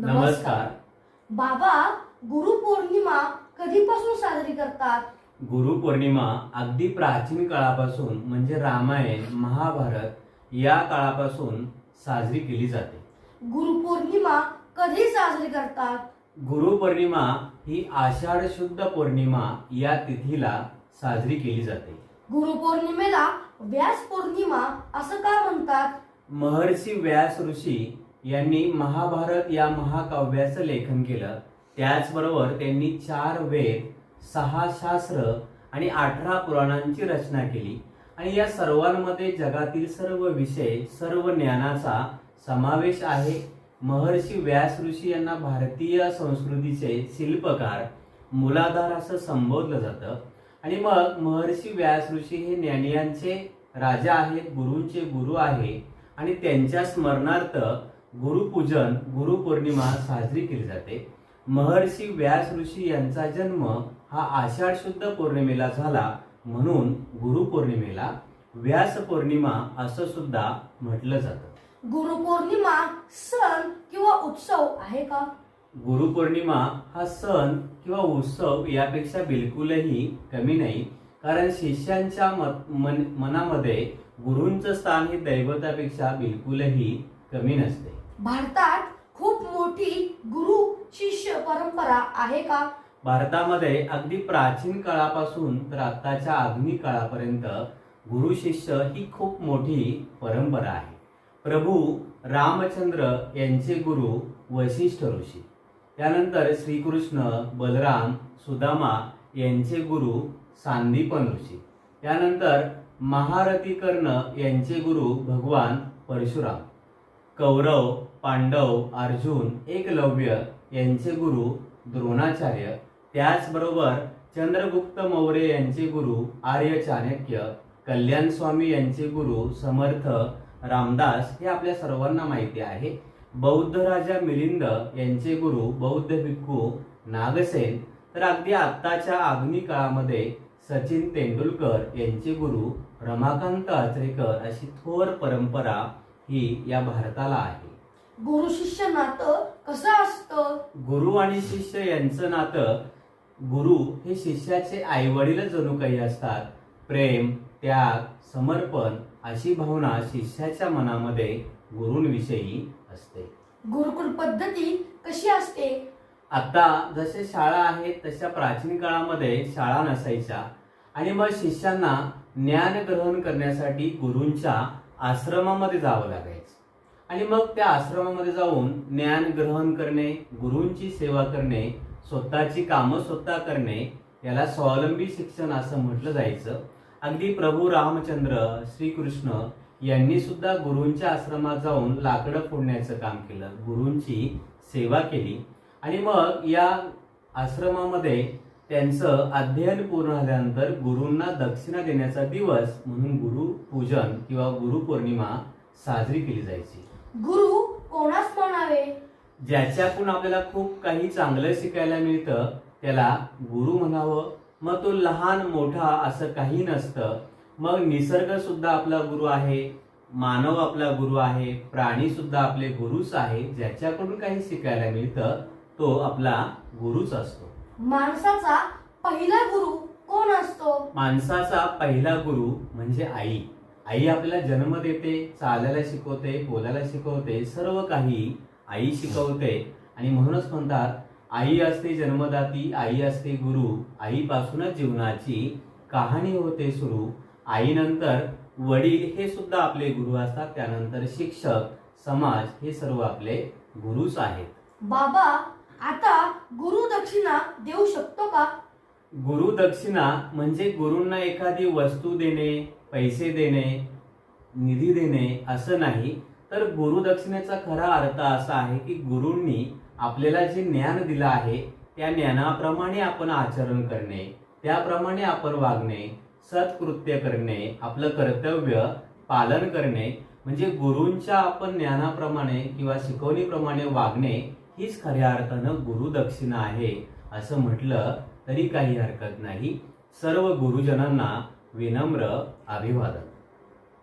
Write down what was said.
नमस्कार. बाबा गुरुपौर्णिमा कधीपासून साजरी करतात? गुरुपौर्णिमा अगदी प्राचीन काळापासून म्हणजे रामायण महाभारत या काळापासून साजरी केली जाते. गुरुपौर्णिमा कधी साजरी करतात? गुरुपौर्णिमा ही आषाढ शुद्ध पौर्णिमा या तिथीला साजरी केली जाते. गुरुपौर्णिमेला व्यास पौर्णिमा असं का म्हणतात? महर्षी व्यास ऋषी यांनी महाभारत या महाकाव्याचं लेखन केलं. त्याचबरोबर त्यांनी चार वेद सहा शास्त्र आणि अठरा पुराणांची रचना केली. आणि या सर्वांमध्ये जगातील सर्व विषय सर्व ज्ञानाचा समावेश आहे. महर्षी व्यास ऋषी यांना भारतीय संस्कृतीचे शिल्पकार मुलाधार असं संबोधलं जातं. आणि मग महर्षी व्यास ऋषी हे ज्ञानियांचे राजा आहेत गुरूंचे गुरु आहे आणि त्यांच्या स्मरणार्थ गुरुपूजन गुरुपौर्णिमा साजरी केली जाते. महर्षी व्यास ऋषी यांचा जन्म हा आषाढ शुद्ध पौर्णिमेला झाला म्हणून गुरुपौर्णिमेला व्यास पौर्णिमा असं सुद्धा म्हटलं जातं. गुरुपौर्णिमा सण किंवा उत्सव आहे का? गुरुपौर्णिमा हा सण किंवा उत्सव यापेक्षा बिलकुलही कमी नाही कारण शिष्यांच्या मनामध्ये गुरूंचं स्थान हे दैवतापेक्षा बिलकुलही कमी नसते. भारतात खूप मोठी गुरु शिष्य परंपरा आहे का? भारतामध्ये अगदी प्राचीन काळापासून तर आत्ताच्या आधुनिक काळापर्यंत गुरु शिष्य ही खूप मोठी परंपरा आहे. प्रभू रामचंद्र यांचे गुरु वशिष्ठ ऋषी. त्यानंतर श्रीकृष्ण बलराम सुदामा यांचे गुरु सांदीपन ऋषी. त्यानंतर महारथी कर्ण यांचे गुरु भगवान परशुराम. कौरव पांडव अर्जुन एकलव्य यांचे गुरु द्रोणाचार्य. त्याचबरोबर चंद्रगुप्त मौर्य यांचे गुरु आर्य चाणक्य कल्याण स्वामी यांचे गुरु समर्थ रामदास हे आपल्या सर्वांना माहिती आहे. बौद्ध राजा मिलिंद यांचे गुरु बौद्ध भिक्खू नागसेन. तर अगदी आत्ताच्या आधुनिक काळामध्ये सचिन तेंडुलकर यांचे गुरु रमाकांत आचरेकर अशी थोर परंपरा ही या भारताला आहे. गुरु शिष्य नातं कसं असतं? गुरु आणि शिष्य यांचं नातं गुरु हे शिष्याचे आईवडील जणू काही असतात. प्रेम त्याग समर्पण अशी भावना शिष्याच्या मनामध्ये गुरूंविषयी असते. गुरुकुल पद्धती कशी असते? आता जसे शाळा आहेत तशा प्राचीन काळामध्ये शाळा नसायच्या आणि मग शिष्यांना ज्ञान ग्रहण करण्यासाठी गुरूंच्या आश्रमामध्ये जावं लागायचं. आणि मग त्या आश्रमामध्ये जाऊन ज्ञान ग्रहण करणे गुरूंची सेवा करणे स्वतःची कामं स्वतः करणे याला स्वावलंबी शिक्षण असं म्हटलं जायचं. अगदी प्रभू रामचंद्र श्रीकृष्ण यांनी सुद्धा गुरूंच्या आश्रमात जाऊन लाकडं फोडण्याचं काम केलं. गुरूंची सेवा केली. आणि मग या आश्रमामध्ये त्यांचं अध्ययन पूर्ण झाल्यानंतर गुरूंना दक्षिणा देण्याचा दिवस म्हणून गुरु पूजन किंवा गुरुपौर्णिमा साजरी केली जायची. गुरु कोणास म्हणावे? ज्याच्याकडून आपल्याला खूप काही चांगलं शिकायला मिळतं त्याला गुरु म्हणावं. मग तो लहान मोठा असं काही नसतं. मग निसर्ग सुद्धा आपला गुरु आहे मानव आपला गुरु आहे प्राणी सुद्धा आपले गुरुच आहे. ज्याच्याकडून काही शिकायला मिळतं तो आपला गुरुच असतो. माणसाचा पहिला गुरु कोण असतो? माणसाचा पहिला गुरु म्हणजे आई. आई आपल्याला जन्म देते चालायला शिकवते बोलायला शिकवते सर्व काही आई शिकवते. आणि म्हणूनच म्हणतात आई असते जन्मदाती आई असते गुरु आईपासूनच जीवनाची कहाणी होते सुरू. आईनंतर वडील हे सुद्धा आपले गुरु असतात त्यानंतर शिक्षक समाज हे सर्व आपले गुरुच आहेत. बाबा आता गुरु दक्षिणा देऊ शकतो का? गुरु दक्षिणा म्हणजे गुरूंना एखादी वस्तू देणे पैसे देणे निधी देणे असं नाही. तर गुरुदक्षिणेचा खरा अर्थ असा आहे की गुरूंनी आपल्याला जे ज्ञान दिलं आहे त्या ज्ञानाप्रमाणे आपण आचरण करणे त्याप्रमाणे आपण वागणे सत्कृत्य करणे आपलं कर्तव्य पालन करणे. म्हणजे गुरूंच्या आपण ज्ञानाप्रमाणे किंवा शिकवणीप्रमाणे वागणे हीच खऱ्या अर्थानं गुरुदक्षिणा आहे असं म्हटलं तरी काही हरकत नाही. सर्व गुरुजनांना विनम्र अभिवादन.